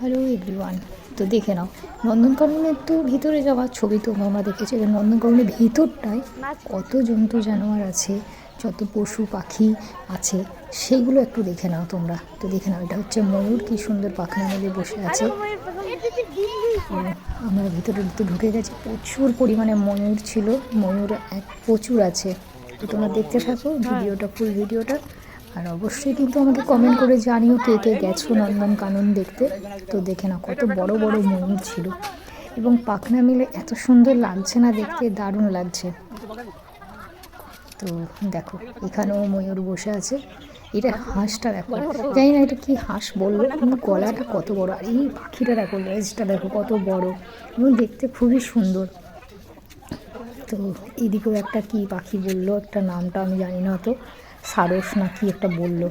Hello everyone তো দেখে নাও নন্দনকাননের তো ভিতরে যাওয়ার ছবি তো তোমরা দেখেছ যে নন্দনকাননের ভিতরটায় কত জন্তু জানোয়ার আছে যত পশু পাখি আছে সেইগুলো একটু দেখে নাও তোমরা। তো দেখে নাও এটা হচ্ছে ময়ূর কি সুন্দর পাখনা মেলে বসে আছে। আমরা ভিতরে তো ঢুকে গেছি প্রচুর পরিমাণে ময়ূর ছিল ময়ূর এক প্রচুর আছে। তো তোমরা দেখতে থাকো ভিডিওটা ফুল ভিডিওটা। আর অবশ্যই কিন্তু আমাকে কমেন্ট করে জানিও কে কে গেছো নন্দন কানন দেখতে। তো দেখে না কত বড় বড় ময়ূর ছিল। এবং পাখনা মিলে এত সুন্দর লাগছে না দেখতে, দারুণ লাগছে। তো দেখো, এখানেও ময়ূর বসে আছে। এটা হাঁসটা দেখো। জানি না এটা কি হাঁস বলব গলাটা কত বড়। আর এই পাখিটা দেখো, লেজটা দেখো কত বড়। এবং দেখতে খুবই সুন্দর। তো এদিকেও একটা কি পাখি বলল, একটা নামটা আমি জানি না তো সারস না কি একটা বলল।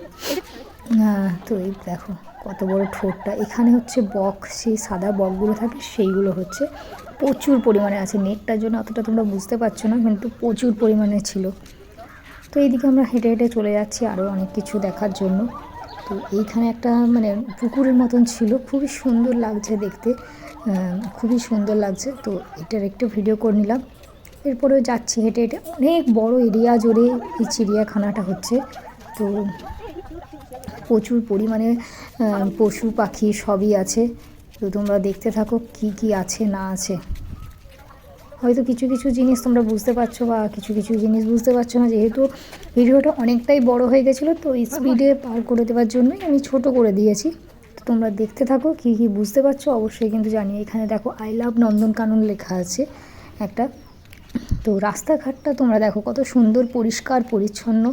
হ্যাঁ, তো এই দেখো কত বড় ঠোঁটটা। এখানে হচ্ছে বক সেই সাদা বকগুলো থাকে সেইগুলো হচ্ছে। প্রচুর পরিমাণে আছে নেটটার জন্য অতটা তোমরা বুঝতে পারছ না কিন্তু প্রচুর পরিমাণে ছিল। তো এইদিকে আমরা হেঁটে হেঁটে চলে যাচ্ছি আরও অনেক কিছু দেখার জন্য। তো এইখানে একটা মানে পুকুরের মতন ছিল। খুবই সুন্দর লাগছে দেখতে। খুবই সুন্দর লাগছে। তো এটার একটু ভিডিও করে নিলাম। এরপরেও যাচ্ছি হেঁটে হেঁটে। অনেক বড় এরিয়া জুড়ে এই চিড়িয়াখানাটা হচ্ছে। তো প্রচুর পরিমাণে পশু পাখি সবই আছে। তো তোমরা দেখতে থাকো কি কি আছে, না আছে। হয়তো কিছু কিছু জিনিস তোমরা বুঝতে পারছ বা কিছু কিছু জিনিস বুঝতে পারছ না, যেহেতু ভিডিওটা অনেকটাই বড় হয়ে গেছিল, তো স্পিডে পার করে দেওয়ার জন্যই আমি ছোট করে দিয়েছি। তো তোমরা দেখতে থাকো কি কি বুঝতে পারছ, অবশ্যই কিন্তু জানিও। এখানে দেখো আই লাভ নন্দনকানন লেখা আছে একটা। তো রাস্তাঘাটটা তোমরা দেখো কত সুন্দর, পরিষ্কার, পরিচ্ছন্ন।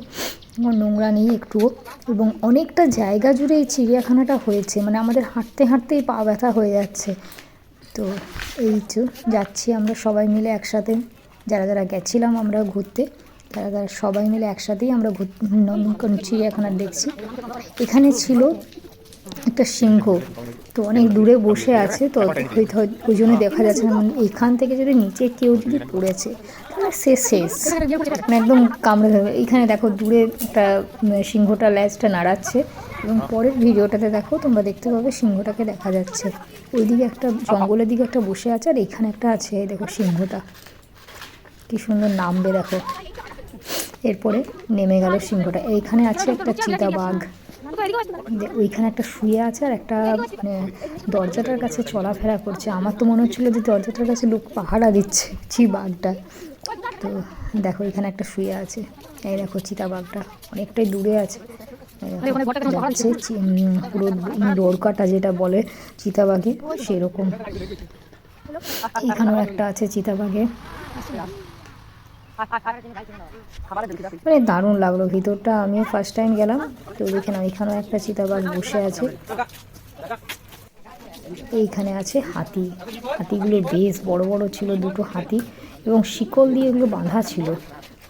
নোংরা নেই একটুও। এবং অনেকটা জায়গা জুড়ে এই চিড়িয়াখানাটা হয়েছে। মানে আমাদের হাঁটতে হাঁটতেই পা ব্যথা হয়ে যাচ্ছে। তো এই তো যাচ্ছি আমরা সবাই মিলে একসাথে। যারা যারা গেছিলাম আমরা ঘুরতে, তারা তারা সবাই মিলে একসাথেই আমরা চিড়িয়াখানা দেখছি। এখানে ছিল একটা সিংহ। তো অনেক দূরে বসে আছে। তো ওই জন্য দেখা যাচ্ছে না। মানে এখান থেকে যদি নিচে কেউ যদি পড়েছে সে শেষ। মানে একদম কামড়ে ধরবে। এইখানে দেখো দূরে একটা সিংহটা ল্যাজটা নাড়াচ্ছে এবং পরের ভিডিওটাতে দেখো তোমরা দেখতে পাবে সিংহটাকে দেখা যাচ্ছে। ওইদিকে একটা জঙ্গলের দিকে একটা বসে আছে আর এখানে একটা আছে দেখো সিংহটা। কি সুন্দর নামবে দেখো। এরপরে নেমে গেল সিংহটা। এইখানে আছে একটা চিতাবাঘ। ওইখানে একটা শুয়ে আছে আর একটা মানে দরজাটার কাছে চলাফেরা করছে। আমার তো মনে হচ্ছিল যে দরজাটার কাছে লোক পাহারা দিচ্ছে চিবাঘটা তো দেখো এখানে একটা শুয়ে আছে। এই দেখো চিতাবাঘটা অনেকটাই দূরে আছে। যাচ্ছে পুরো দৌড়কাটা যেটা বলে চিতাবাঘে সেরকম। এখানেও একটা আছে চিতাবাঘে। মানে দারুণ লাগল। ভিতরটা আমিও ফার্স্ট টাইম গেলাম। তো দেখে নাও এখানেও একটা চিতাবাঘ বসে আছে। এইখানে আছে হাতি। হাতিগুলো বেশ বড় বড় ছিল দুটো হাতি। এবং শিকল দিয়ে এগুলো বাঁধা ছিল।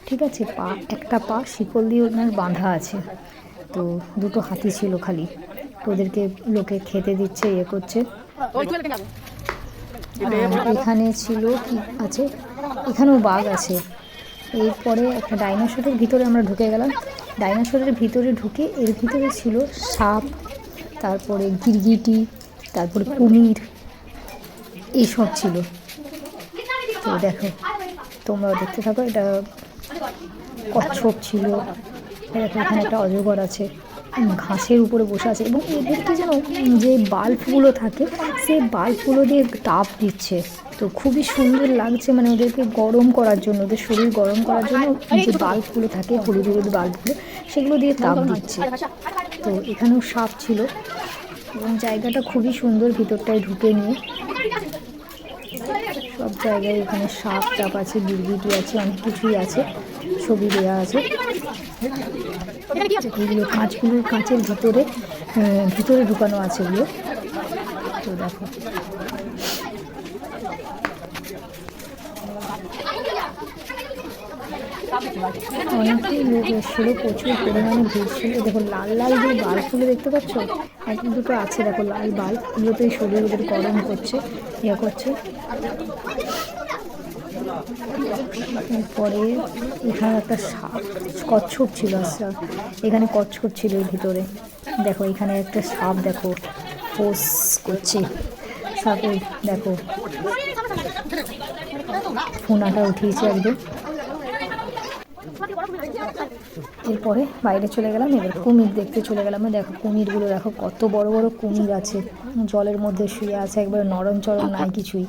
ঠিক আছে, পা, একটা পা শিকল দিয়ে ওনার বাঁধা আছে। তো দুটো হাতি ছিল খালি। তো ওদেরকে লোকে খেতে দিচ্ছে ইয়ে করছে। এখানে ছিল কি আছে? এখানেও বাঘ আছে। এরপরে একটা ডাইনোসরের ভিতরে আমরা ঢুকে গেলাম। ডাইনোসরের ভিতরে ঢুকে এর ভিতরে ছিল সাপ, তারপরে গিরগিটি, তারপরে কুমির এইসব ছিল। তো দেখো তোমরাও দেখতে থাকো, এটা কচ্ছপ ছিল। দেখো এখানে একটা অজগর আছে ঘাসের উপরে বসে আছে এবং এদেরকে যেন যে বাল্বগুলো থাকে সেই বাল্বগুলো দিয়ে তাপ দিচ্ছে। তো খুবই সুন্দর লাগছে মানে ওদেরকে গরম করার জন্য, ওদের শরীর গরম করার জন্য যে বাল্বগুলো থাকে, হলুদ হলুদ বাল্বগুলো, সেগুলো দিয়ে তাপ দিচ্ছে। তো এখানেও সাপ ছিল এবং জায়গাটা খুবই সুন্দর ভিতরটায় ঢুকে নিয়ে। জায়গায় এখানে সাপ টাপ আছে গিরগিটি আছে অনেক কিছুই আছে ছবি দেওয়া আছে। এগুলো কাঁচগুলো কাঁচের ভিতরে ভিতরে ঢুকানো আছে এগুলো। তো দেখো। অনেকটাই লোক এসেছিল প্রচুর পরিমাণে ভিড় দেখো, লাল লাল যে বাল্বগুলো দেখতে পাচ্ছ? এক দুটো আছে, দেখো, লাল বাল্ব। এগুলোতেই শরীর ওদের গরম করছে ইয়ে করছে। এরপরে এখানে একটা সাপ কচ্ছপ ছিল আচ্ছা। এখানে কচ্ছপ ছিল ভিতরে। দেখো, এখানে একটা সাপ, দেখো ফোর্স করছে। তারপর দেখো। ফোনাটা উঠিয়েছে একদম। এরপরে বাইরে চলে গেলাম, এবার কুমির দেখতে চলে গেলাম। দেখো কুমিরগুলো, দেখো কত বড় বড় কুমির আছে। জলের মধ্যে শুয়ে আছে, একবারে নরম চরম নাই কিছুই।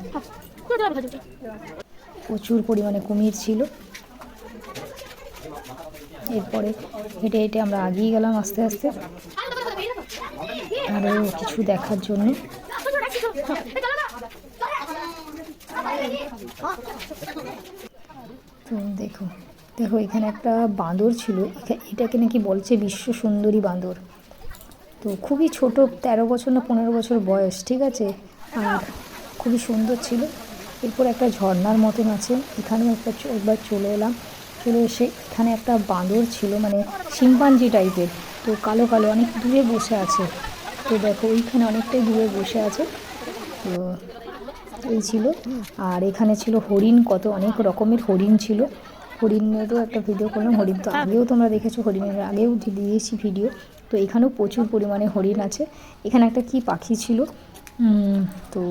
প্রচুর পরিমাণে কুমির ছিল। এরপরে হেঁটে হেঁটে আমরা আগিয়ে গেলাম আস্তে আস্তে। আরও কিছু দেখার জন্য। দেখো দেখো, এখানে একটা বাঁদর ছিল। এটাকে নাকি বলছে বিশ্ব সুন্দরী বাঁদর। তো খুবই ছোট, তেরো বছর না পনেরো বছর বয়স, ঠিক আছে? আর খুবই সুন্দর ছিল। এরপর একটা ঝর্নার মতন আছে। এখানেও একটা একবার চলে এলাম। চলে এসে এখানে একটা বাঁদর ছিল মানে শিম্পাঞ্জি টাইপের। তো কালো কালো, অনেক দূরে বসে আছে। তো দেখো, ওইখানে অনেকটাই দূরে বসে আছে। তো এই ছিল। আর এখানে ছিল হরিণ, কত অনেক রকমের হরিণ ছিল। হরিণেরও একটা ভিডিও করলাম, হরিণ তো আগেও তোমরা দেখেছ, হরিণের আগেও দিয়েছি ভিডিও তো এখানেও প্রচুর পরিমাণে হরিণ আছে। এখানে একটা কি পাখি ছিল? তো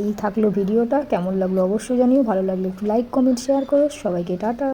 এই থাকল ভিডিওটা কেমন লাগল অবশ্যই জানিও। ভালো লাগল একটু লাইক কমেন্ট শেয়ার করো। সবাইকে টাটা।